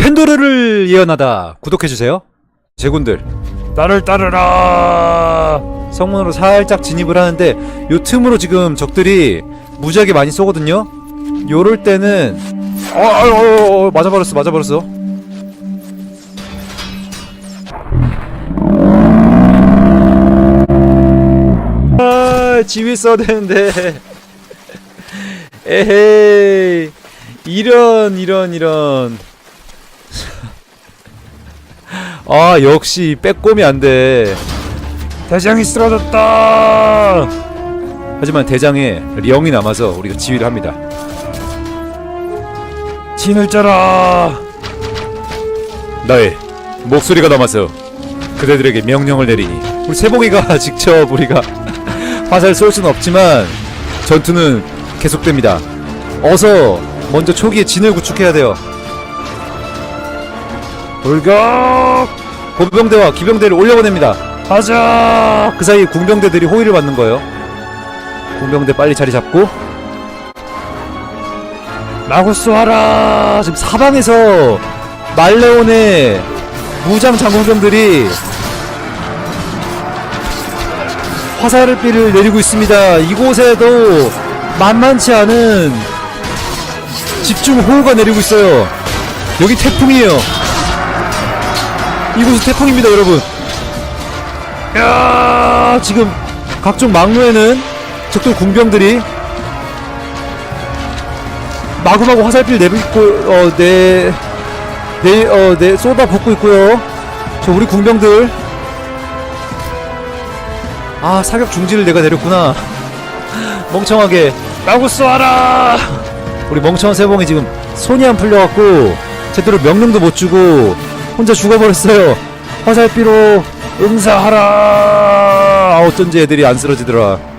팬도르를 예언하다 구독해주세요. 제군들. 나를 따르라. 성문으로 살짝 진입을 하는데 요 틈으로 지금 적들이 무지하게 많이 쏘거든요. 요럴 때는 어, 어, 어, 어 맞아버렸어 맞아버렸어. 아 지휘 써야 되는데. 에헤이. 이런 이런 이런 아 역시 빼꼼이 안돼 대장이 쓰러졌다. 하지만 대장에 령이 남아서 우리가 지휘를 합니다 진을 짜라. 나의 목소리가 남아서 그대들에게 명령을 내리니 우리 세봉이가 직접 우리가 화살 쏠 수는 없지만 전투는 계속됩니다 어서 먼저 초기에 진을 구축해야 돼요 돌격. 보병대와 기병대를 올려보냅니다 가자. 그 사이 궁병대들이 호위를 받는 거예요 궁병대 빨리 자리 잡고 마구 쏘아라. 지금 사방에서 말레온의 무장 장군병들이 화살을 비를 내리고 있습니다. 이곳에도 만만치 않은 집중 호우가 내리고 있어요. 여기 태풍이에요. 이곳은 태풍입니다, 여러분. 야, 지금 각종 막로에는 적들 궁병들이 마구마구 화살필 내뱉고 어네네 어, 네, 쏟아 붓고 있고요. 저 우리 궁병들 아 사격 중지를 내가 내렸구나. 멍청하게 마구 쏘아라. 우리 멍청한 세봉이 지금 손이 안 풀려갖고 제대로 명령도 못 주고 혼자 죽어버렸어요. 화살비로 응사하라. 아 어쩐지 애들이 안 쓰러지더라.